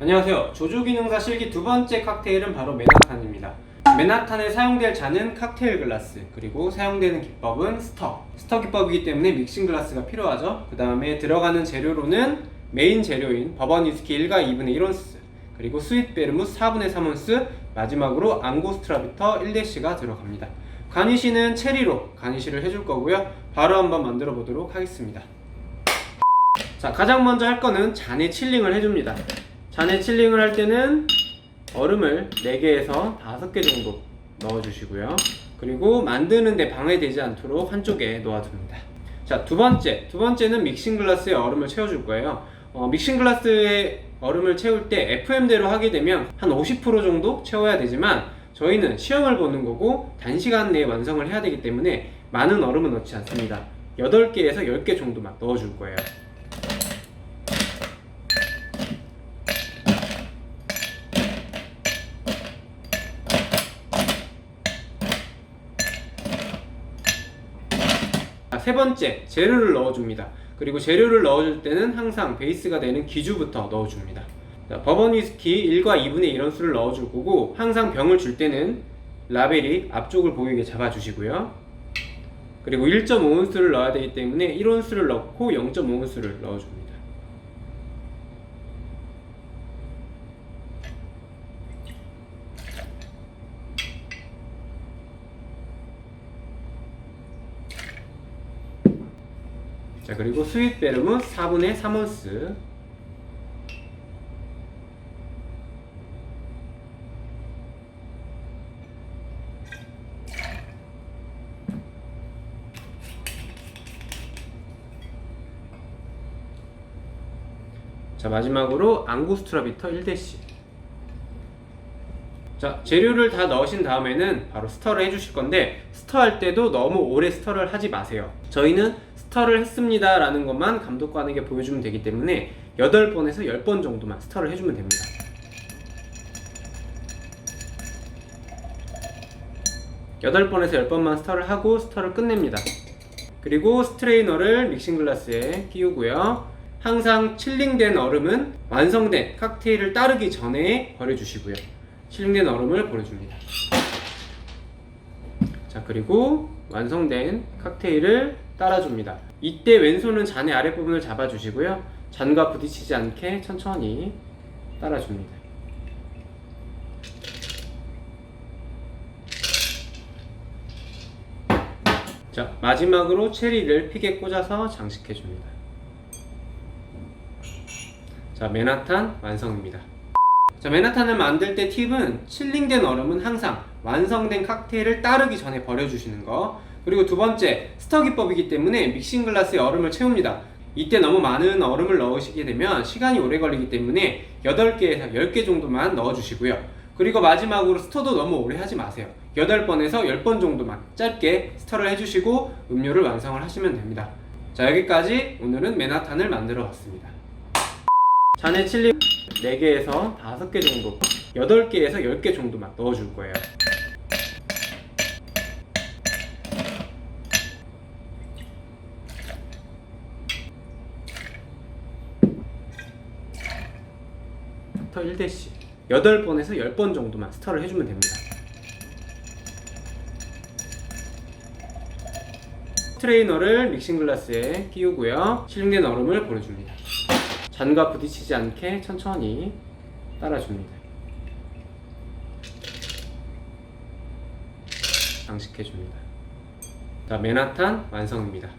안녕하세요. 조조기능사 실기 두 번째 칵테일은 바로 메나탄입니다. 메나탄에 사용될 잔은 칵테일 글라스, 그리고 사용되는 기법은 스터. 스터 기법이기 때문에 믹싱 글라스가 필요하죠. 그 다음에 들어가는 재료로는 메인 재료인 버번 위스키 1과 2분의 1온스, 그리고 스윗 베르무스 4분의 3온스, 마지막으로 앙고스트라비터 1대시가 들어갑니다. 가니쉬는 체리로 가니쉬를 해줄 거고요. 바로 한번 만들어 보도록 하겠습니다. 자, 가장 먼저 할 거는 잔에 칠링을 해줍니다. 잔에 칠링을 할 때는 얼음을 4개에서 5개 정도 넣어주시고요. 그리고 만드는데 방해되지 않도록 한쪽에 놓아둡니다. 자, 두 번째. 두 번째는 믹싱 글라스에 얼음을 채워줄 거예요. 어, 믹싱 글라스에 얼음을 채울 때 FM대로 하게 되면 한 50% 정도 채워야 되지만 저희는 시험을 보는 거고 단시간 내에 완성을 해야 되기 때문에 많은 얼음은 넣지 않습니다. 8개에서 10개 정도만 넣어줄 거예요. 세 번째, 재료를 넣어줍니다. 그리고 재료를 넣어줄 때는 항상 베이스가 되는 기주부터 넣어줍니다. 자, 버번 위스키 1과 2분의 1 원 수를 넣어줄 거고 항상 병을 줄 때는 라벨이 앞쪽을 보이게 잡아주시고요. 그리고 1.5온수를 넣어야 되기 때문에 1온수를 넣고 0.5온수를 넣어줍니다. 자 그리고 스윗 베르무 4분의 3온스. 자 마지막으로 앙고스트라 비터 1대씨 자 재료를 다 넣으신 다음에는 바로 스터를 해주실 건데 스터 할 때도 너무 오래 스터를 하지 마세요. 저희는 스터를 했습니다 라는 것만 감독관에게 보여주면 되기 때문에 8번에서 10번 정도만 스터를 해주면 됩니다. 여덟 번에서 10번만 스터를 하고 스터를 끝냅니다. 그리고 스트레이너를 믹싱 글라스에 끼우고요. 항상 칠링된 얼음은 완성된 칵테일을 따르기 전에 버려주시고요 칠링된 얼음을 버려줍니다 자 그리고 완성된 칵테일을 따라줍니다. 이때 왼손은 잔의 아랫부분을 잡아주시고요. 잔과 부딪히지 않게 천천히 따라줍니다. 자 마지막으로 체리를 픽에 꽂아서 장식해줍니다. 자 맨하탄 완성입니다. 자, 맨하탄을 만들 때 팁은 칠링된 얼음은 항상 완성된 칵테일을 따르기 전에 버려주시는 거. 그리고 두 번째, 스터 기법이기 때문에 믹싱 글라스에 얼음을 채웁니다. 이때 너무 많은 얼음을 넣으시게 되면 시간이 오래 걸리기 때문에 8개에서 10개 정도만 넣어주시고요. 그리고 마지막으로 스터도 너무 오래 하지 마세요. 8번에서 10번 정도만 짧게 스터를 해주시고 음료를 완성을 하시면 됩니다. 자, 여기까지 오늘은 맨하탄을 만들어 봤습니다. 잔에 칠링 4개에서 5개 정도 8개에서 10개 정도만 넣어줄 거예요. 스터 1대씩 8번에서 10번 정도만 스터를 해주면 됩니다. 트레이너를 믹싱 글라스에 끼우고요. 실링된 얼음을 보내줍니다 잔과 부딪히지 않게 천천히 따라줍니다. 장식해줍니다. 자, 맨하탄 완성입니다.